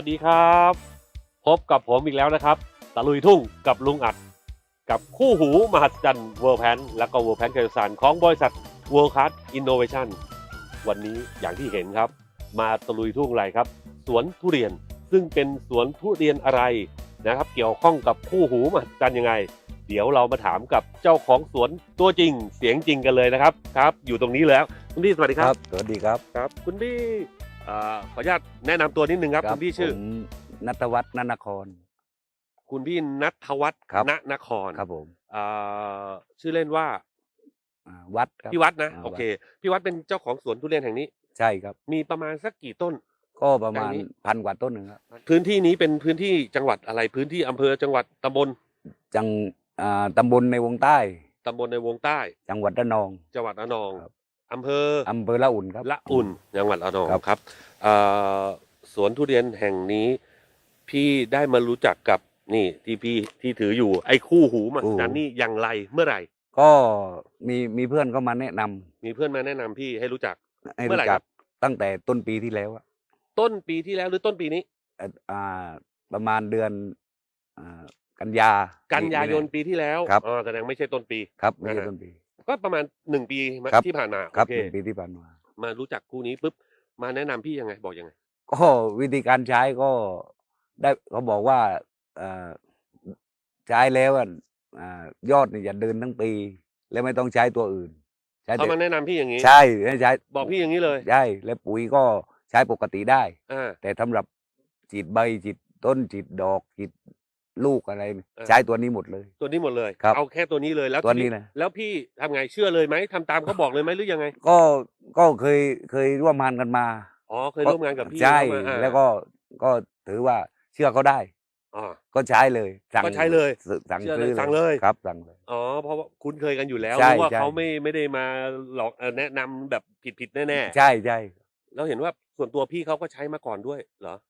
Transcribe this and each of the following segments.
สวัสดีครับ พบกับผมอีกแล้วนะครับ ตะลุยทุ่งกับลุงอัด กับคู่หูมหัศจรรย์เวิร์แพนและก็เวิร์แพนเกษารของบริษัท World Class Innovation วันนี้อย่างที่เห็นครับ มาตะลุยทุ่งอะไรครับ สวนทุเรียนซึ่งเป็นสวนทุเรียนอะไรนะครับ เกี่ยวข้องกับคู่หูมหัศจรรย์ยังไง เดี๋ยวเรามาถามกับเจ้าของสวนตัวจริงเสียงจริงกันเลยนะครับครับ อยู่ตรงนี้แล้วคุณพี่สวัสดีครับ สวัสดีครับครับ คุณพี่ เอ่อขออนุญาตแนะนำตัวนิดนึงครับคุณพี่ชื่อ ผมนัทวัฒน์นนคร คุณพี่นัทวัฒน์ครับ ณนครครับผมเอ่อชื่อเล่นว่าอ่าวัดครับพี่วัดนะอ่าโอเคพี่วัดเป็นเจ้าของสวนทุเรียนแห่งนี้ ใช่ครับ มีประมาณสักกี่ต้น ก็ประมาณแปลงนี้ พันกว่าต้นหนึ่งครับ พื้นที่นี้เป็นพื้นที่จังหวัดอะไรพื้นที่อำเภอจังหวัดตำบลจังอ่าตำบลในวงใต้ ตำบลในวงใต้ จังหวัดระนอง จังหวัดระนอง ครับ อำเภออำเภอละอุ่นครับละอุ่นจังหวัดระนองครับครับเอ่อสวนทุเรียนแห่งนี้ พี่ได้มารู้จักกับนี่ที่พี่ที่ถืออยู่ไอ้คู่หูมหัศจรรย์นี่อย่างไรเมื่อไหร่ ก็มีมีเพื่อนก็มาแนะนำมีเพื่อนมาแนะนำพี่ให้รู้จัก ให้เมื่อไหร่รู้จัครักบ ตั้งแต่ต้นปีที่แล้วอะต้นปีที่แล้วหรือต้นปีนี้ เอ่ออ่า ประมาณเดือนอ่ากันยากันยายนไม่ปีที่แล้วครับ อ๋อแสดงไม่ใช่ต้นปี ครับไม่ใช่อ่าต้นปี ก็ประมาณหนึ่งปีมาครับ ที่ผ่านมาครับโอเคหนึ่งปีที่ผ่านมา มารู้จักคู่นี้ปุ๊บมาแนะนำพี่ยังไงบอกยังไง ก็วิธีการใช้ก็ได้เขาบอกว่าเอ่อใช้แล้วอะอ่ายอดเนี่ยอย่าเดินทั้งปี แล้วไม่ต้องใช้ตัวอื่น ใช้เขาแต่มาแนะนำพี่อย่างนี้ ใช่ให้ใช้บอกพี่อย่างนี้เลยใช่แล้วปุ๋ยก็ใช้ปกติได้ อ่าแต่สำหรับฉีดใบฉีดต้นฉีดดอกฉีด ลูกอะไรเนี่ยเออใช้ตัวนี้หมดเลย ตัวนี้หมดเลยครับเอาแค่ตัวนี้เลยแล้วตัวทีนี้นะแล้วพี่ทำไงเชื่อเลยไหมทำตามเขาบอกเลยไหมหรือยังไง ก็ก็เคยเคยร่วมงานกันมาอ๋อเคยร่วมงานกับพี่ใช่เขามาอ่าแล้วก็ก็ถือว่าเชื่อเขาได้อ๋อก็ใช้เลยสั่งก็ใช้เลยสั่งเชื่อเลยซื้อสั่งเลยครับสั่งเลยอ๋อเพราะว่าคุ้นเคยกันอยู่แล้วใช่รู้ว่าใช่เขาไม่ไม่ได้มาหลอกเอ่อแนะนำแบบผิดผิดๆแน่ๆใช่ใช่แล้วเห็นว่าส่วนตัวพี่เขาก็ใช้มาก่อนด้วยเหรอตัว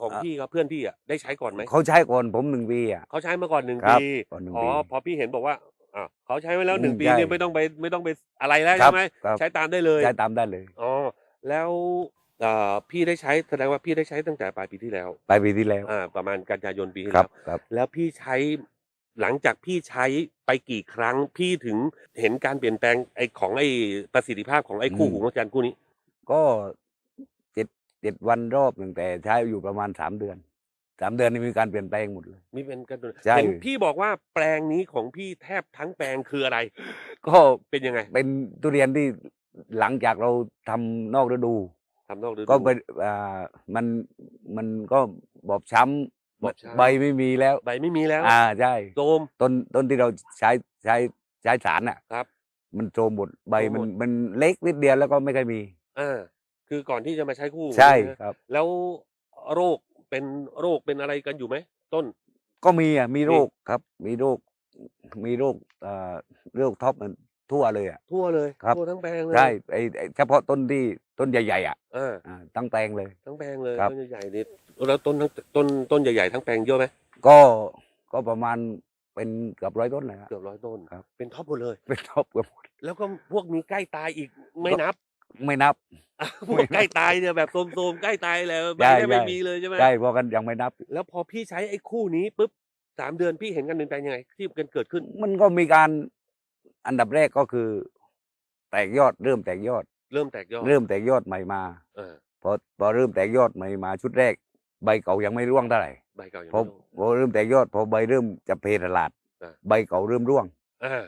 ของอะพี่เขาเพื่อนพี่อะได้ใช้ก่อนไหมเขาใช้ก่อนผมหนึ่งปีอะเขาใช้มาก่อนหนึ่งครับปีก่อนหนึ่งอ๋อปีพอพี่เห็นบอกว่าอ่าเขาใช้มาแล้วหนึ่งอืมปีใช่เนี่ยไม่ต้องไปไม่ต้องไปอะไรแล้วครัใช่บไหมครับใช้ตามได้เลยใช้ตามได้เลยอ๋อแล้วเอ่อพี่ได้ใช้แสดงว่าพี่ได้ใช้ตั้งแต่ปลายปีที่แล้วปลายปีที่แล้วอ่าประมาณกันยายนปีที่ครัแล้บวครับแล้วพี่ใช้หลังจากพี่ใช้ไปกี่ครั้งพี่ถึงเห็นการเปลี่ยนแปลงไอ้ของไอ้ประสิทธิภาพของไอ้คู่หูของจันทร์คู่นี้ ก็ เจ็ดเจ็ดวันรอบตั้งแต่ใช้อยู่ประมาณสามเดือนสามเดือนนี่มีการเปลี่ยนแปลงหมดเลย มีเป็นกันใช่ เห็นพี่บอกว่าแปลงนี้ของพี่แทบทั้งแปลงคืออะไร ก็เป็นยังไงเป็นทุเรียนที่หลังจากเราทำนอกฤดู ทำนอกฤดู ก็เป็นอ่ามันมันก็บอบช้บอบช้ำำ ใบไม่มีแล้ว ใบไม่มีแล้วอ่าใช่โจมต้นต้นที่เราใช้ใช้ใช้สารอะครับมันโทรมหมดใบโทรมมันหมด มันเล็กนิดเดียวแล้วก็ไม่เคยมี อ่า คือก่อนที่จะมาใช้คู่ใช่ไหมครับ แล้วโรคเป็นโรคเป็นอะไรกันอยู่ไหมต้น ก็มีอะมีมีโรคครับ มีโรค มีโรคเอ่อโรคท็อปมันทั่วเลยอะ ทั่วเลยครับ ทั่วทั้งแปลงเลยใช่ไอ้ไอ้เฉพาะต้นที่ต้นใหญ่ๆอะอ่าอ่าตั้งแปลงเลย ทั้งแปลงเลยครับ ต้นใหญ่ๆนี่แล้วต้นทั้งต้นต้นใหญ่ๆทั้งแปลงเยอะไหมก็ก็ประมาณเป็นเกือบร้อยต้นเลยครับเกือบร้อยต้นครับ เป็นท็อปหมดเลย เป็นท็อปเกือบหมดแล้วก็พวกมีใกล้ตายอีกไม่นับ ไม่นับพวกใกล้ตายเนี่ยแบบโทรมๆใกล้ตายแล้วใบใช่แทบไม่ใช่มีเลยใช่ไหมใช่เพอกันยังไม่นับ แล้วพอพี่ใช้ไอ้คู่นี้ปุ๊บสามเดือนพี่เห็นกันเปลี่ยนแปลงยังไงที่กันเกิดขึ้น มันก็มีการอันดับแรกก็คือ แตกยอดเริ่มแตกยอด เริ่มแตกยอด เริ่มแตกยอดใหม่มาเออพอพอเริ่มแตกยอดใหม่มาชุดแรก ใบเก่ายังไม่ร่วงเท่าไหร่ใบเก่ายังพอไม่ลงพอเริ่มแตกยอดพอใบเริ่มจะเพตลาดอ่าใบเก่าเริ่มร่วงอ่า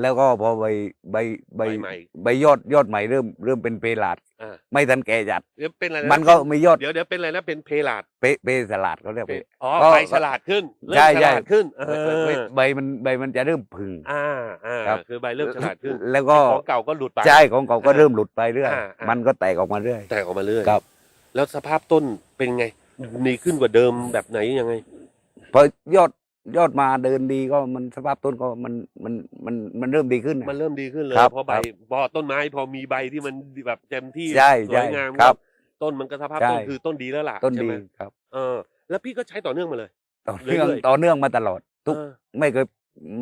แล้วก็พอใบใบใบใบใหม่ ใบยอดยอดใหม่เริ่มเริ่มเป็นเพลาด อ่าไม่ทันแก่จัด เดี๋ยวเป็นอะไระมันก็มียอดเดี๋ยวเดี๋ยวเป็นอะไรนะเป็นเพลาดเปเพสลาดเขาเรียกเพเพอ๋อก็ใบฉลาดขึ้นเริ่มใช่ฉใช่ ลาดขึ้นเอใบใบอใบมันใบมันจะเริ่มผึ่ง อ่าอ่าครับ คือใบเริ่มฉลาดขึ้นแล้วก็ของเก่าก็หลุดไป ใช่ของเก่าก็อ่าเริ่มหลุดไปเรื่อยอ่าอ่ามั มันก็แตกออกมาเรื่อย แตกออกมาเรื่อยครับ แล้วสภาพต้นเป็นไงดีขึ้นกว่าเดิมแบบไหนยังไง พอยอด ยอดมาเดินดีก็มันสภาพต้นก็มันมันมันมันเริ่มดีขึ้นน่ะมันเริ่มดีขึ้นเลยครับเพราะใบครับพอต้นไม้พอมีใบที่มันแบบเต็มที่ใช่สวยงามใช่ครับ ต้นมันก็สภาพใช่ต้นคือต้นดีแล้วล่ะต้นใช่ดีไหมครับ เออ แล้วพี่ก็ใช้ต่อเนื่องมาเลย ต่อเนื่องเรื่อยๆต่อเนื่องมาตลอด ทุกเออไม่เคย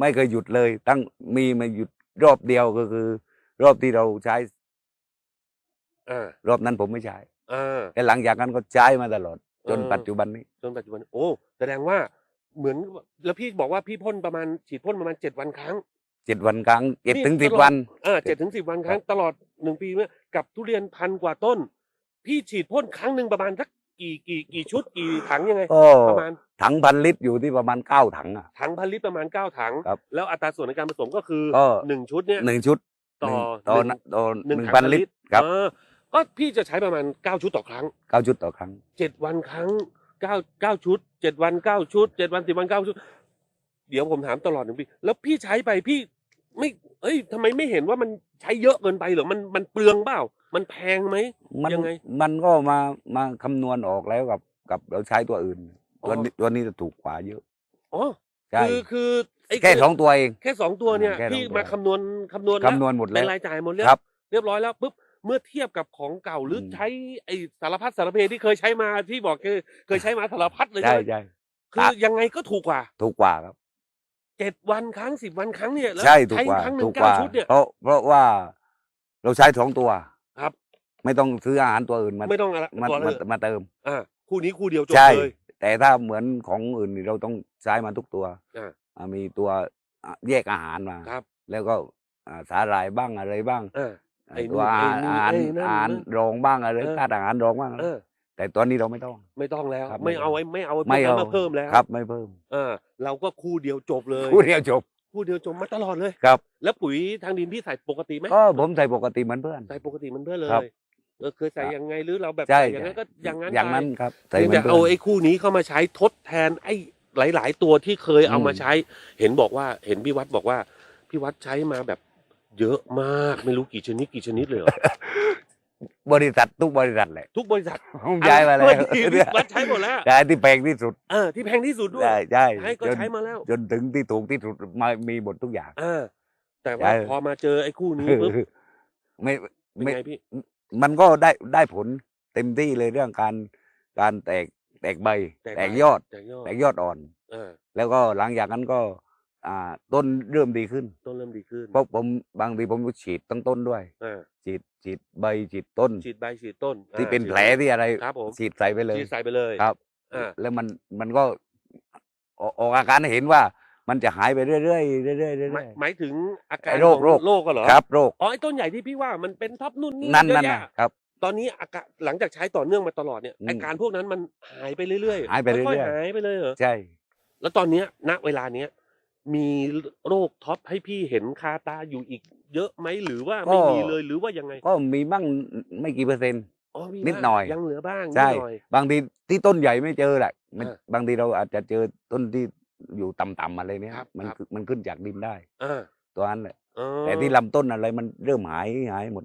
ไม่เคยหยุดเลย ตั้งมีมาหยุดรอบเดียวก็คือ รอบที่เราใช้อ่ารอบนั้นผมไม่ใช้อ่าแต่หลังจากนั้นก็ใช้มาตลอด จนเออปัจจุบันนี้จนปัจจุบัน โอ้แสดงว่า เหมือนแล้วพี่บอกว่าพี่พ่นประมาณฉีดพ่นประมาณเจ็ดวันครั้ง เจ็ดวันครั้งเจ็ดนี่ถึงสิบตลอดวัน เออเจ็ดถึงสิบวันครั้งตลอดหนึ่งปีเนี่ยกับทุเรียนพันกว่าต้น พี่ฉีดพ่นครั้งหนึ่งประมาณสักกี่กี่กี่ชุดกี่ถังยังไงก็ประมาณถังพันลิตรอยู่ที่ประมาณเก้าถังอะถังพันลิตรประมาณเก้าถังครับแล้วอัตราส่วนในการผสมก็คือก็หนึ่งชุดเนี่ยหนึ่งชุดต่อหนึ่งต่อหนึ่งต่อหหนึ่งนึ่งถังพันลิตรครับเออก็พี่จะใช้ประมาณเก้าชุดต่อครั้งเก้าชุดต่อครั้งเจ็ดวันครั้ง เก้าเก้าชุดเจ็ดวันเก้าชุดเจ็ดวันสิบวันเก้าชุด เดี๋ยวผมถามตลอดหนึ่งปี แล้วพี่ใช้ไปพี่ไม่ เอ้ยทำไมไม่เห็นว่ามันใช้เยอะเกินไปเหรอมันมันเปลืองเปล่า มันแพงไหมมันยังไง มันก็มามาคำนวณออกแล้วกับกับเราใช้ตัวอื่นอ๋อตัวนี้ตัวนี้จะถูกกว่าเยอะอ๋อใช่คือคือไอ้แค่สองตัวเองแค่สองตัวเนี่ยแค่สองพี่ตัวมาคำนวณคำนวณคำนวณหมดเป็แล้นวรายจ่ายหมดแล้วครับ เรียบร้อยแล้วปุ๊บ เมื่อเทียบกับของเก่าหรืออมใช้ไอ้สารพัดสารเพที่เคยใช้มาที่บอกคือเคยใช้มาสารพัดเลยใช่ใช่ไหมใช่คือยังไงก็ถูกกว่าถูกกว่าครับเจ็ดวันครั้งสิบวันครั้งเนี่ยแล้วใช่ถูกใช้กว่าครั้งหถูนึ่งกกเก้าว่าชุดเนี่ย เพราะเพราะว่าเราใช้สองตัวครับ ไม่ต้องซื้ออาหารตัวอื่นมาไม่ต้องอะไรมาตัวเลมายมาเติม อ่าคู่นี้คู่เดียวจบใช่ เลย แต่ถ้าเหมือนของอื่นนี่เราต้องใช้มาทุกตัวอ่า อ่ามีตัวอะแยกอาหารมา ครับแล้วก็อ่าสาหร่ายบ้างอะไรบ้าง อ่า ไอ้ตัวนู่นอาหารไอ้นี่อาหารไอ้นั่นอาหารนะรองบ้างอะไรเออธาตุอาหารรองบ้างเออแต่ตัวนี้เราไม่ต้อง ไม่ต้องแล้วครับไม่ไม่เอาต้องไอ้ไม่เอาอ้พวกไม่นั้นเอามาเพิ่มแล้วครับ ไม่เพิ่มอ่าเราก็คู่เดียวจบเลย คู่เดียวจบ คู่เดียวจบมาตลอดเลยครับ แล้วปุ๋ยทางดินพี่ใส่ปกติไหมก็ผมใส่ปกติเหมือนเพื่อนใส่ปกติเหมันเพื่อนเลครับยเออเคยใส่ครับยังไงหรือเราแบบใช่ใส่อย่างนั้นก็อย่างนั้นอย่างนั้นไปครับใส่เพียงเหมือแต่นเพื่เอาอนไอ้คู่นี้เข้ามาใช้ทดแทนไอ้หลาย ๆ ตัวที่เคยเอามาอืมใช้ เห็นบอกว่าเห็นพี่วัดบอกว่าพี่วัดใช้มาแบบ เยอะมากไม่รู้กี่ชนิดกี่ชนิดเลยเหรอบริษัททุกบริษัทเลยทุกบริษัทผมใช้มาแล้วอันนี้พี่วัดใช้หมดแล้วใช้ที่แพงที่สุดเออที่แพงที่สุดด้วยใช่ใช่ใช้ก็จนใช้มาแล้ว จนถึงที่ถูกที่สุดมามีหมดทุกอย่างอ่าแต่ว่าใช่พอมาเจอไอ้คู่นี้ปุ๊บไม่เป็นไม่ไงพี่มันก็ได้ได้ผลเต็มที่เลยเรื่องการการแตกแตกใบ แตกใบแตกยอดแตกยอด แตกยอดอ่อนเออแล้วก็หลังจากนั้นก็ อ่าต้นเริ่มดีขึ้นต้นเริ่มดีขึ้นเพราะผมบางทีผมก็ฉีดตั้งต้นด้วยอ่าฉีดฉีดใบฉีดต้น ฉีดใบฉีดต้นที่อ่าเป็นฉีดแผลที่อะไรครับผมฉีดใส่ไปเลยฉีดใส่ไปเลยครับอ่าแล้วมันมันก็ออกออกอาการให้เห็นว่ามันจะหายไปเรื่อยๆเรื่อยๆเรื่อยหมายหมายถึงอาการไอ้โรคของโรคโรคก็เหรอๆครับโรคอ๋อไอ้ต้นใหญ่ที่พี่ว่ามันเป็นท็อปนู่นนี่นั่นเยอะนั่นแยะนะครับ ตอนนี้อาการหลังจากใช้ต่อเนื่องมาตลอดเนี่ยอืมอาการพวกนั้นมันหายไปเรื่อยๆหายไปเรื่อยๆค่ๆหายไปเลยเหรอใช่ แล้วตอนเนี้ยณเวลาเนี้ย มีโรคท็อปให้พี่เห็นคาตาอยู่อีก เยอะไหมหรือว่าไม่มีเลยหรือว่ายังไงก็มีบ้างไม่กี่เปอร์เซ็นต์อ๋อมีนิดบ้างหน่อยยังเหลือบ้างนิใช่ดหน่อยบางทีที่ต้นใหญ่ไม่เจอแหละมันอ่าบางทีเราอาจจะเจอต้นที่อยู่ต่ำๆอะไรเนี้ยครับมันครับคือมันขึ้นจากดินได้อ่าตัวนั้นแหละอ๋อแต่ที่ลำต้นอะไรมันเริ่มหายหายหมด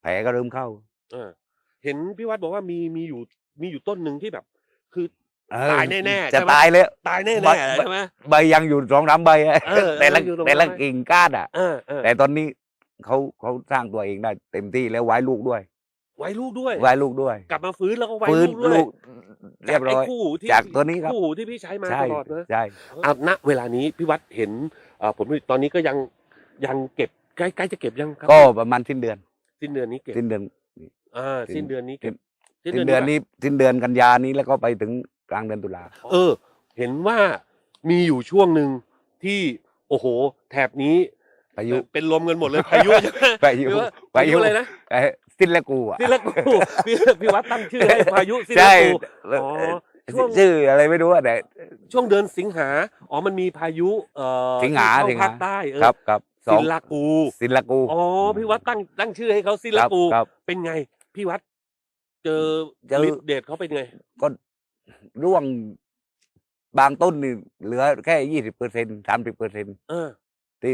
แผลก็เริ่มเข้าอ่าเห็นพี่วัดบอกว่ามีมีอยู่มีอยู่ต้นหนึ่งที่แบบ คือเออ ตายแน่ๆจะใช่ไหมตายแล้วตายแน่ใบๆใบใช่ไหมใบยังอยู่สองสามใบอะเออแต่ละยังอยู่ตรงแต่ละนั้นกิ่งก้านอะเออเออแต่ตอนนี้เขาเขาสร้างตัวเองได้เต็มที่แล้วไว้ลูกด้วยไว้ลูกด้วยไว้ลูกด้วย กลับมาฟื้นแล้วก็ไว้ฟื้นลูกด้วยลูกเรียบร้อยจากไคู่หูที่จากตัวนี้ครับคู่หูที่พี่ใช้มาใช่ตลอดนะใช่เอาณเวลานี้พี่วัดเห็นเอ่อผลผลิตตอนนี้ก็ยังยังเก็บใกล้ใกล้จะเก็บยังครับก็ประมาณสิ้นเดือน สิ้นเดือนนี้เก็บสิ้นเดือนอ่าสิ้สิ้นนเดือนนี้เก็บสิ้นเดือนนี้สิ้นเดือนกันยานี้แล้วก็ไปถึง กลางเดือนตุลาเออ เห็นว่ามีอยู่ช่วงหนึ่งที่โอ้โห แถบนี้พายุเป็นลมกันหมดเลยพายุใช่ไหมพายุหรือว่าพายุอะไรนะเอ้ยสิ้นและกูอะสิ้นละกูพี่พี่วัดตั้งชื่อให้พายุสิ้นใช่ละกูอ๋อช่วงชื่ออะไรไม่รู้อะแต่ช่วงเดือนสิงหาอ๋อมันมีพายุเอ่อสิงหาที่สิงเข้าหาภาคใต้เออครับครับสอสิ้งนละกูสิ้นและกูอ๋อพี่วัดตั้งตั้งชื่อให้เขาสิ้นคละรับกูครับเป็นไงพี่วัดเจอเจอฤทธิ์เดชเขาเป็นไงก็ ร่วงบางต้นนี่เหลือแค่ยี่สิบเปอร์เซ็นสามสิบเปอร์เซ็นเออที่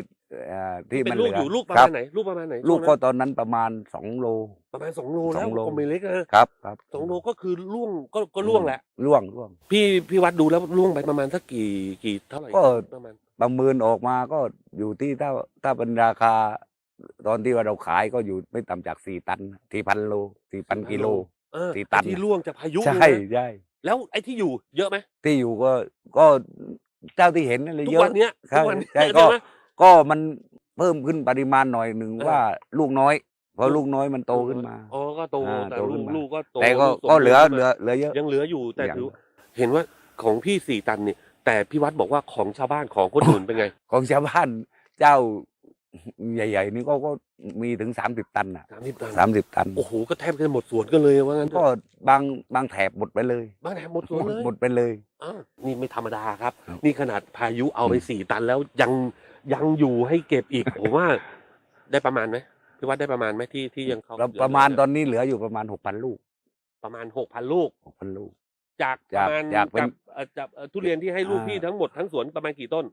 เอ่อที่เป็มันนเหลูลืกออยู่ลูกประครัมาบณไหนลูกประมาณไหนลูกช่ก็วงนั้นตอนนั้นประมาณสองโล ประมาณสองโลสแล้อวงโล ก็ไม่เล็กนะครับครับสองโลก็คือล่วงก็ก็ล่วงแหละ ร่วงร่วง พี่พี่วัดดูแล้วล่วงไปประมาณสักกี่กี่เท่าไหร่ก็ ประมาณประเมินออกมาก็อยู่ที่ถ้าถ้าเป็นราคา ตอนที่ว่าเราขายก็อยู่ไม่ต่ำจากสี่ตันสี่พันโลสี่พันกิโล เออสี่ตันไอ้ที่ล่วงจากพายุใช่เนี่ยนะ ใช่ แล้วไอ้ที่อยู่เยอะไหมที่อยู่ก็ก็เจ้าที่เห็นนั่นเลยทุกเยอะวันเนี้ยใช่ทุกวันเนี้ยใช่ใช่ก็ไหม ก็มันเพิ่มขึ้นปริมาณหน่อยหนึ่งเออ ว่าลูกน้อย เพราะลูกน้อยมันโตขึ้นมา อ๋อก็โตอ่าแต่โตลูขึ้กนมา ลูกก็โตแต่ก็ลูสมก็เหลือบูรณ์เหลือเหลือเยอะ ยังเหลืออยู่แต่ยัง ถือเห็นว่าของพี่สี่ตันเนี่ยแต่พี่วัดบอกว่าของชาวบ้านของคนอื่นเป็นไง ของชาวบ้านเจ้า ใหญ่ ๆ นี่ก็ก็มีถึงสามสิบตันอะสามสิบตันสามสิบตัน โอ้โหก็แทบจะหมดสวนกันเลยว่างั้นเถก็อะบางบางแถบหมดไปเลยบ้านแทบหมดสวนหมดเลยหมดไปเลยอ้าวนี่ไม่ธรรมดาครับครับ นี่ขนาดพายุเอาไปอืมสี่ตันแล้วยังยังอยู่ให้เก็บอีกผมว่าได้ประมาณไหมพี่วัดได้ประมาณไหมที่ที่ยังเขาแล้วเหลือประมาณเหลืตอนนี้เหลืออยู่ประมาณหกพันลูก ประมาณหกพันลูกหกพันลูก จากปจากระมาณจากเป็นกับเอ่อจากเอ่อทุเรียนที่ให้ลูกอ่าพี่ทั้งหมดทั้งสวนประมาณกี่ต้น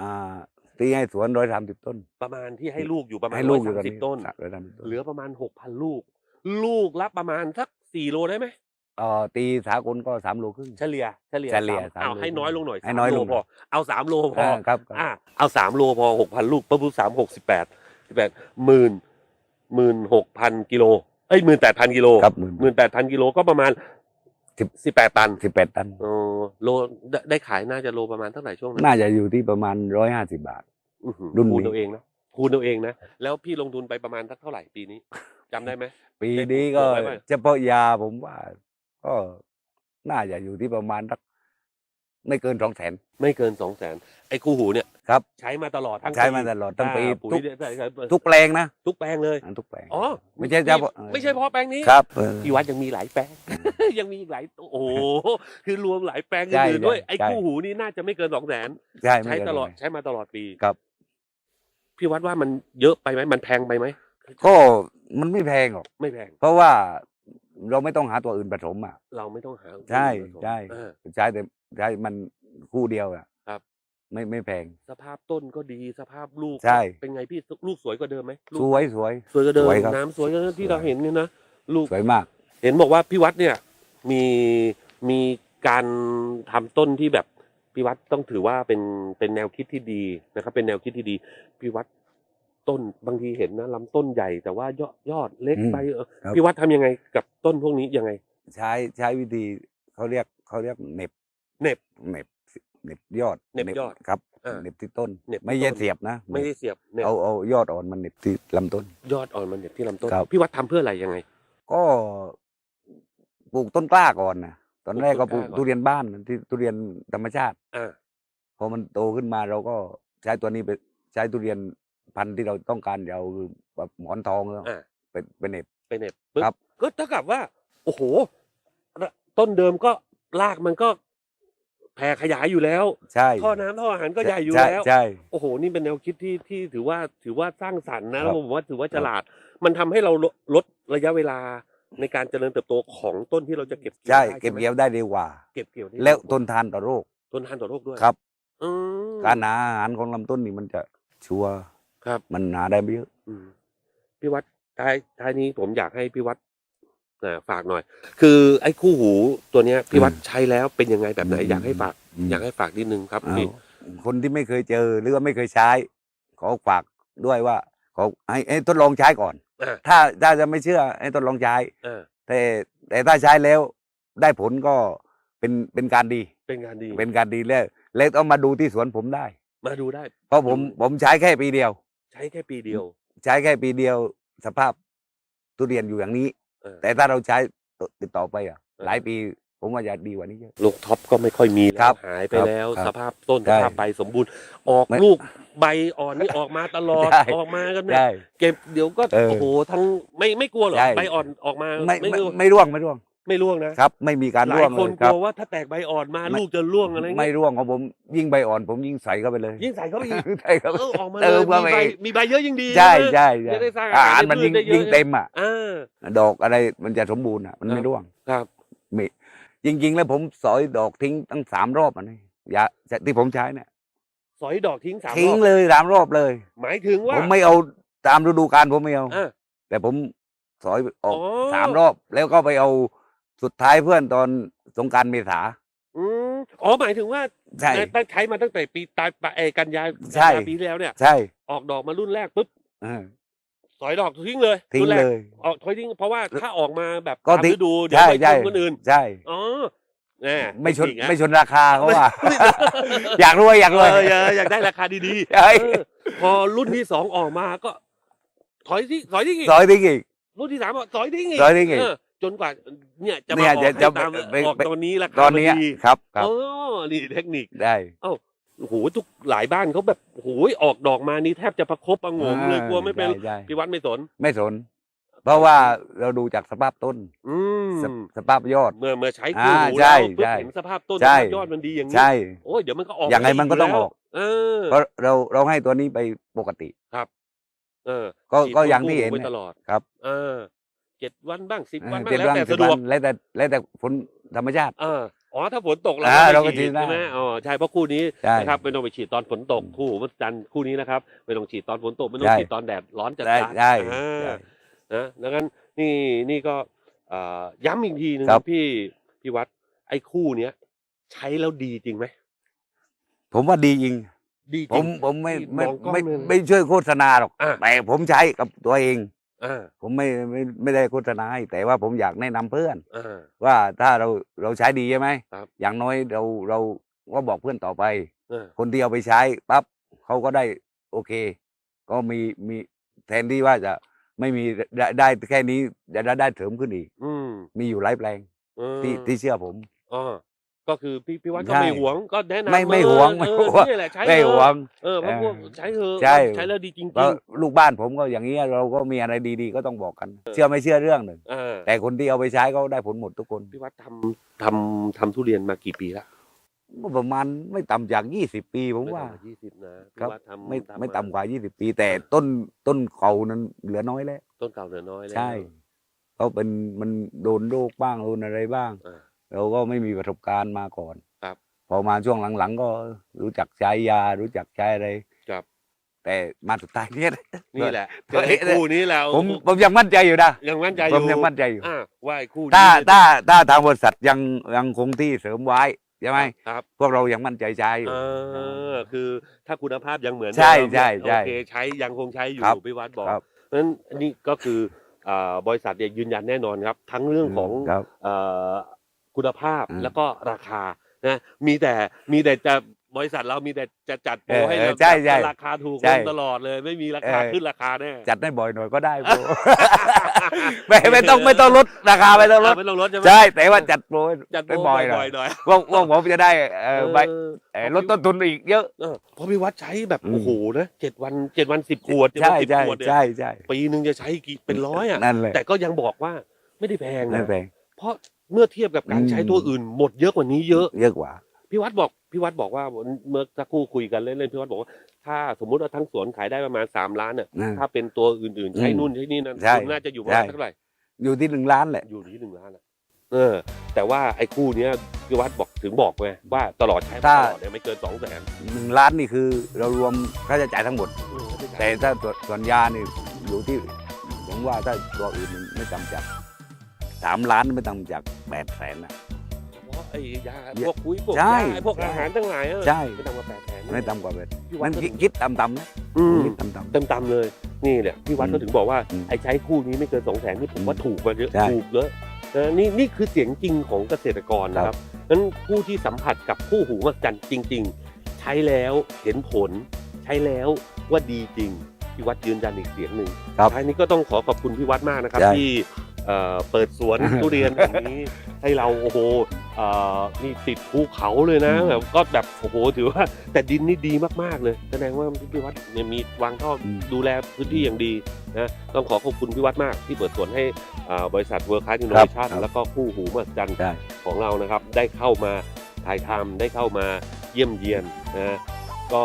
อ่า ตีให้สวนร้อยสามสิบต้น ประมาณที่ให้ลูกอยู่ประมาณให้ร้ลูอกยอยู่ตอสานมสิบนี้ต้น ร้อยสามสิบต้นเหลือประมาณหกพันลูก ลูกละประมาณสักสี่โลได้ไหมเอ่อตีสากลก็สามโลครึ่ง เฉลี่ยเฉลี่ยเฉลี่ยสามเอาสามโลให้น้อยลงหน่อยให้สามน้อยโลลงพอเอาสามโลพออ่าครับครับ อะเอาสามโลพอหกพันลูกปุ๊บสามหกสิบแปดสิบแปดหมื่นหมื่นหกพันกิโลเอ้ยหมื่นแปดพันกิโลครับหมื่นหมื่นแปดพันกิโลก็ประมาณ สิบสิบแปดตันสิบแปดตันเออโลได้ได้ขายน่าจะโลประมาณเท่าไหร่ช่วงนั้นน่าจะอยู่ที่ประมาณร้อยห้าสิบาท อื้อหือรุ่นนี้ คูณเอาเองนะคูณเอาเองนะ แล้วพี่ลงทุนไปประมาณสักเท่าไหร่ปีนี้จำได้ไหม ปีนี้ก็ได้ไหม เฉพาะยาผมว่า ก็น่าจะอยู่ที่ประมาณสัก ไม่เกินสองแสน ไม่เกินสองแสนไอ้คู่หูเนี่ยครับ ใช้มาตลอดทั้งใช้มาตลอดทั้งปีอ่าปุ๋ยทุกเนี่ยใช่ใช่ทุกแปลงนะทุกแปลงเลยอันทุกแปลงอ๋อไม่ใช่เฉพาะไม่ใช่เพราะแปลงนี้ครับเออพี่วัดยังมีหลายแปลงยังมีอีกหลายโอ้โหคือรวมหลายแปลงใช่อื่นๆด้วยใช่ไอ้ใช่คู่หูนี่น่าจะไม่เกินสองแสนใช่ไม่ใช้เกินตลอดสงแสนใช้มาตลอดปีครับพี่วัดว่ามันเยอะไปไหมมันแพงไปไหมก็มันไม่แพงหรอกไม่แพง เพราะว่าเราไม่ต้องหาตัวอื่นผสมอะ เราไม่ต้องหาใช่ผสมใช่เออใช้แต่ ใช้มันคู่เดียวอะครับ ไม่ไม่แพง สภาพต้นก็ดีสภาพลูกใช่ เป็นไงพี่ลูกสวยกว่าเดิมไหมลูกสวยสวย สวยกว่าเดิมสวยครับ น้ำสวยกว่าที่เราเห็นเนี่ยนะลูกสวยมาก เห็นบอกว่าพี่วัดเนี่ยมีมีการทำต้นที่แบบพี่วัดต้องถือว่าเป็นเป็นแนวคิดที่ดีนะครับ เป็นแนวคิดที่ดีพี่วัดต้นบางทีเห็นนะลำต้นใหญ่แต่ว่ายอดยอดเล็กอืมไปเออครับ พี่วัดทำยังไงกับต้นพวกนี้ยังไง ใช้ใช้วิธีเขาเรียกเขาเรียกเหน็บ เหน็บเหน็บเหน็บยอดเหน็บยอดครับอ่าเหน็บที่ต้น เหน็บที่ไม่ใช่ต้น เสียบนะไม่ได้เสียบเนี่ยเอาเอายอดอ่อนมันเหน็บที่ลำต้น ยอดอ่อนมันเหน็บที่ลำต้นครับ พี่วัดทำเพื่ออะไรยังไง ก็ปลูกต้นกล้าก่อนนะตอนแรกก็ปปลูลูกกต้นกล้าก่อน ทุเรียนบ้านที่ทุเรียนธรรมชาติอ่าพอมันโตขึ้นมาเราก็ใช้ตัวนี้ไปใช้ทุเรียนพันธุ์ที่เราต้องการเราคือแบบหมอนทองแล้วอ่าเป็นเป็นเหน็บ ไปเหน็บปึ๊ครับ ก็เท่ากับว่า โอ้โห ต้นเดิมก็รากมันก็ แผ่ขยายอยู่แล้ว ใช่ท่อน้ำท่ออาหารก็ใหญ่อยู่ใช่แล้ว ใช่ โอ้โห นี่เป็นแนวคิดที่ที่ถือว่าถือว่าสร้างสรรค์นะครัแล้วบผมว่าถือว่าคฉรับลาด มันทำให้เราลดลดระยะเวลาในการเจริญเติบโตของต้นที่เราจะเก็บใช่ได้เก็บไหมเกี่ยวได้เร็วกว่า เก็บเกี่ยวได้แล้วเร็กาทนทานต่อโรคทนทานต่อโรคด้วยครับ อืม การหาอาหารของลำต้นนี่มันจะชัวร์ครับ มันหาได้ไม่เยอะ อืมพี่วัดท้ายท้ายนี้ผมอยากให้พี่วัด อ่าฝากหน่อย คือไอ้คู่หูตัวเนี้ยพี่วัดอืมใช้แล้วเป็นยังไงแบบไหนอืมอยากให้ฝากมอยากให้ฝากนิดนึงครับเอาพี่คนที่ไม่เคยเจอหรือว่าไม่เคยใช้ ขอฝากด้วยว่าขอให้ให้ทดลองใช้ก่อนอ่าถ้าถ้าจะไม่เชื่อให้ทดลองใช้อ่าแต่แต่ถ้าใช้แล้วได้ผลก็เป็นเป็นการดี เป็นงานดี เป็นการดีแล้วแล้วต้องมาดูที่สวนผมได้ มาดูได้ เพราะผมอืมผมใช้แค่ปีเดียว ใช้แค่ปีเดียว ใช้แค่ปีเดียว สภาพทุเรียนอยู่อย่างนี้เออ แต่ถ้าเราใช้ติดต่อไปอะเออหลายปีผมว่าจะดีกว่านี้เยอะ ลูกท็อปก็ไม่ค่อยมีคแล้รัวบหายไปครับแล้วครับสภาพต้นสใช่ภาพใบสมบูรณ์ ออกไม่ลูกใบอ่อนนี่ออกมาตลอดใช่ออกมากันเนี่ยใช่เก็บเดี๋ยวก็เออโอ้โหทั้งไม่ไม่กลัวเหรอใช่ใบอ่อนออกมาไม่ไม่ไม่ร่วงไม่ร่วง ไม่ร่วงไม่ร่วงนะครับ ไม่มีการหลาร่วยงคเลนยกครัลับ วว่าถ้าแตกใบอ่อนมาไม่ ลูกจะร่วงอะไรเงี้ยไม่ร่วงของผมยิ่งใบอ่อน ผมยิ่งใส่เข้าไปเลยยิ่งใส่เข้าไปอีกใส่เข้าไป เออออกมาเติเลยมเข้ามีไปใบอีก มีใบเยอะยิ่งดีใช่ไหมใช่ใช่จะได้สร้างอาอาหารหารมันให้พืชยิ่งได้เยอะยิ่งเต็มอะ อ่า ดอกอะไรมันจะสมบูรณ์อะ มันครัไม่บ ร่วงครับ มีจริง ๆ แล้วผมสอยดอกทิ้งตั้งสามรอบอะนี่ยาที่ผมใช้เนี่ยสอยดอกทิ้งสามรทิ้งอบเลยสามรอบเลย หมายถึงว่าผมไม่เอาตามฤดูกาลผมไม่เอา อ่าแต่ผมสอยออกอ๋อสามรอบแล้วก็ไปเอา สุดท้ายเพื่อนตอนสงกรารเมษา อืมอ๋อหมายถึงว่าใช่ตั้งใช้มาตั้งแต่ปีตายเออกันยาใช่กันยาปีที่แล้วเนี่ย ใช่ออกดอกมารุ่นแรกปุ๊บเออสอยดอกทิ้งเลยทิ้งรุ่นแรกเลย ออกถอยทิ้งเพราะว่าถ้าออกมาแบบก็ตามทิ้ง ฤดูเดี๋ยวใช่ไปใช่ชนคนอื่นใช่ อ๋อแน่ไม่ชนจริงอะ ไม่ชนราคาเขาว่า อยากรวยอยากรวยเอออยากอยากได้ราคาดีๆใช่เออพอรุ่นที่สองออกมาก็ ถอยที่ถอยที่อีกซอยทิ้งอีก รุ่นที่สามบอกถอยทิ้งอีกถอยทิ้งอีก เจนกว่าเนี่ยจะเนี่มายออกจะให้จะตามไปออกไปตอนนี้ราคาตอนเนี้ยมัดีครับครับ อ๋อนี่เทคนิค ได้ โอ้โหทุกหลายบ้านเขาแบบโอ้โหออกดอกมานี่แทบจะประคบประหงมเลยกลัวไม่เป็นใช่ใช่พี่วัดไม่สน ไม่สน เพราะว่าเราดูจากสภาพต้น อืมสสภาพยอด เมื่อเมื่อใช้คู่หูอ่าใช่แล้วปุ๊บใช่เห็นสภาพต้นใช่สภาพยอดมันดีอย่างนี้ใช่ โอ้ยเดี๋ยวมันก็ออกยังไงมันก็ต้องแล้วออก เออ เพราะเราเราให้ตัวนี้ไปปกติ เออก็ฉีดก็พ่นอย่างที่คู่เห็นไว้เนี่ย ตลอดครับ เออ เจ็ดวันบ้างสิบวันบ้างเจ็ดแล้ววันแต่สิสะบดวัวกนแล้วแต่แล้วแต่ฝนธรรมชาติเอออ๋อถ้าฝนตกเราอ่าก็เราก็ไม่ฉีดฉีดได้ใช่ไหมอ๋อใช่เพราะคู่นี้ใช่นะครับไม่ต้องไปฉีดตอนฝนตกอืมคู่หูวัดจันทร์คู่นี้นะครับไม่ต้องฉีดตอนฝนตกไม่ต้องใช่ฉีดตอนแดดร้อนจัดได้จ้านได้อ่าได้นะดังนั้นนี่นี่ก็เอ่อย้ำอีกทีหนึงครับพี่พี่วัดไอ้คู่เนี้ยใช้แล้วดีจริงไหมผมว่าดีจริงดีจผริมงผมไม่ที่ไม่มองกล้องไม่เลยไม่ช่วยโฆษณาหรอกอะแต่ผมใช้กับตัวเองอ่า ผมไม่ไม่ไม่ได้โฆษณาให้แต่ว่าผมอยากแนะนำเพื่อนอ่าว่าถ้าเราเราใช้ดีใช่ไหมครับอย่างน้อยเราเราก็บอกเพื่อนต่อไปอ่าคนที่เอาไปใช้ปั๊บเขาก็ได้โอเค ก็มีมีแทนที่ว่าจะไม่มีได้ได้แค่นี้จะได้ได้เสริมขึ้นอีกอืมมีอยู่หลายแปลงเออที่ที่เชื่อผมอ๋อ ก็คือพี่พี่วัดก็ใช่ไม่หวงก็แนะนำไม่ไม่เออหวงไม่เออหวง นี่แหละใช้ไม่เถอะหวงเออเพราะพวกเออใช้เถอะใช่ ใช้แล้วดีจริงเพราะลูกบ้านผมก็อย่างนี้ยเราก็มีอะไรดีๆ ก็ต้องบอกกัน เชื่อไม่เชื่อเรื่องหนึ่งๆอ่าแต่คนที่เอาไปใช้ก็ได้ผลหมดทุกคน พี่วัดทำทำทำทุเรียนมากี่ปีแล้วก็ประมาณไม่ต่ำจากยี่สิบปีผมว่า ยี่สิบนะพี่ครับวัดทำไม่ทำไม่ต่ำกว่ายี่สิบปี แต่ต้นต้นเขานั้นเหลือน้อยแล้ว ต้นเก่าเหลือน้อยแล้วใช่ เขาเป็นมันโดนโรคบ้างโดนอะไรบ้าง อ่า เราก็ไม่มีประสบการณ์มาก่อนครับ พอมาช่วงหลังๆ ก็รู้จักใช้ยา รู้จักใช้อะไรครับ แต่มาสุดท้ายเนี่ย นี่แหละเฮ้ยไอ้คู่นี้แล้วผมผมยังมั่นใจอยู่นะยังมั่นใจอผมยู่ยังมั่นใจอยู่ อ่าว่าไอ้คู่นี้ถ้าถ้าถ้าทางบริษัทยังยังคงที่เสริมไว้ใช่ไหมครับ พวกเรายังมั่นใจใช้อยู่ เออคือถ้าคุณภาพยังเหมือนใช่เดิมใช่เนี่ยใช่โอเคใช้ยังคงใช้อยู่ครับพี่วัดบอกครับเพราะฉะนั้นนี่ก็คืออ่าบริษัทเนี่ยยืนยันแน่นอนครับ ทั้งเรื่องของครับ เอ่อ คุณภาพอืมแล้วก็ราคานะมีแต่มีแต่จะบริษัทเรามีแต่จะจัดโปรเออให้เออเราใช่ใช่ราคาถูกใช่ลงตลอดเลย ไม่มีราคาเออขึ้นราคาแน่จัดให้บ่อยหน่อยก็ได้โบไม่ไม่ต้องไม่ต้องลดราคาไม่ต้องลดไม่ต้องลดใช่ไหมใช่แต่ว่าจัดโปรให้จัดโปรให้บ่บ่ออยยหน่อยๆหน่อยพวกพวกผมจะได้เออใบเออเออลดต้นทุนอีกเยอะเออเพราะพี่วัดใช้แบบอืมโอ้โหนะเจ็ดวันเจ็ดวันสิบขวดเจ็ดวัใช่นสิบใช่ขวดเนี่ยใช่ใช่ปีหนึ่งจะใช้กี่เป็นร้อยอะนั่นเลยแต่ก็ยังบอกว่าไม่ได้แพงนั่นะนแพงเพราะ เมื่อเทียบกับการอืมใช้ตัวอื่นหมดเยอะกว่านี้เยอะ เยอะกว่าพี่วัดบอกพี่วัดบอกว่าเมื่อสักครู่คุยกันเล่นๆพี่วัดบอกว่าถ้าสมมุติว่าทั้งสวนขายได้ประมาณสามล้านน่ะอืมถ้าเป็นตัวอื่นๆใช้อืมนู่นใช้นี่นั่นใช่คุณน่าจะอยู่ประมาณใช่เท่าไหร่อยู่ที่หนึ่งล้านแหละอยู่ที่หนึ่งล้านอะเออ แต่ว่าไอ้คู่เนี้ยพี่วัดบอกถึงบอกไงว่าตลอดใช้มาตลอดเนี่ยไม่เกินสองแสนหนึ่งล้านนี่คือเรารวมค่าใช้จ่ายทั้งหมด แต่ถ้าส่วนส่วนยานี่อยู่ที่ผมว่าถ้าตัวอื่นมันไม่ต่ำจาก สามล้านไม่ต่ำจากแปดแสนนะ เพราะไอ้ยาพวกปุ๋ยพวกใช่ยาไอ้พวกใช่ อาหารทั้งหลายเออใช่ ไม่ต่ำกว่าแปดแสนไม่ต่ำกว่าแปดพี่วัมัดนก็คิดคิดต่ำๆนะอืมคิดต่ำ เต็มตำเลยนี่แหละพี่วัดอืมก็ถึงบอกว่าอืมไอ้ใช้คู่นี้ไม่เกินสองแสนนี่ผมว่าถูกมาเยอะใช่ถูกเยอะนะนี่นี่คือเสียงจริงของเกษตรกรนะครับนั้นผู้ที่สัมผัสกับคู่หูมหัศจรรย์จริง ๆ ใช้แล้วเห็นผล ใช้แล้วว่าดีจริงพี่วัดยืนยันอีกเสียงหนึ่งครับท้ายนี้ก็ต้องขอขอบคุณพี่วัดมากนะครับ ใช่ ที่ เอ่อเปิดสวนทุเรียนอย่างนี้ให้เราโอ้โหเอ่อนี่ติดภูเขาเลยนะอืมแบบก็แบบโอ้โหถือว่า แต่ดินนี่ดีมากๆเลย แสดงว่าพี่วัดเนี่ยมีวางท่ออืมดูแลพื้นที่อย่างดีนะต้องขอขอบคุณพี่วัดมากที่เปิดสวนให้อ่าบริษัทเวิร์คคลาสอินโนครัเวบชั่นครับแล้วก็คู่หูมหัศจรรย์ใช่ของเรานะครับ ได้เข้ามาถ่ายทำได้เข้ามาเยี่ยมเยียนนะก็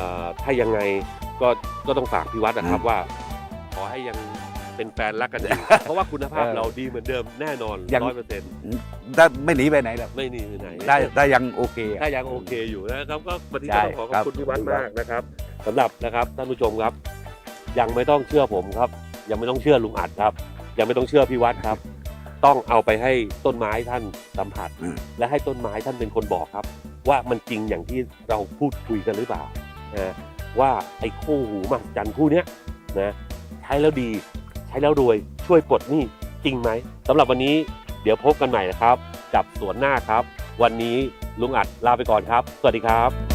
อ่าถ้ายังไงก็ก็ต้องฝากพี่วัดนะครับว่า ขอให้ยัง เป็นแฟนรักกันอยู่เพราะว่าคุณภาพเออเราดีเหมือนเดิมแน่นอนยัง ร้อยเปอร์เซ็นต์ถ้าไม่หนีไปไหนหรอกไม่หนีไปไหนถ้าถ้ายังโอเคอะ ถ้ายังโอเคอยู่นะครับก็วันนี้ใช่ก็ต้องขอขครัอบบคุณพี่วัดมากนะครับสำหรับนะครับท่านผู้ชมครับ ยังไม่ต้องเชื่อผมครับ ยังไม่ต้องเชื่อลุงอัดครับ ยังไม่ต้องเชื่อพี่วัดครับ ต้องเอาไปให้ต้นไม้ท่านสัมผัส อืม และให้ต้นไม้ท่านเป็นคนบอกครับ ว่ามันจริงอย่างที่เราพูดคุยกันหรือเปล่านะว่าไอ้คู่หูมหัศจรรย์คู่เนี้ยนะใช้แล้วดีใช้แล้วรวยช่วยปลดหนี้จริงไหมสำหรับวันนี้เดี๋ยวพบกันใหม่นะครับ กับสวนหน้าครับ วันนี้ลุงอัดลาไปก่อนครับ สวัสดีครับ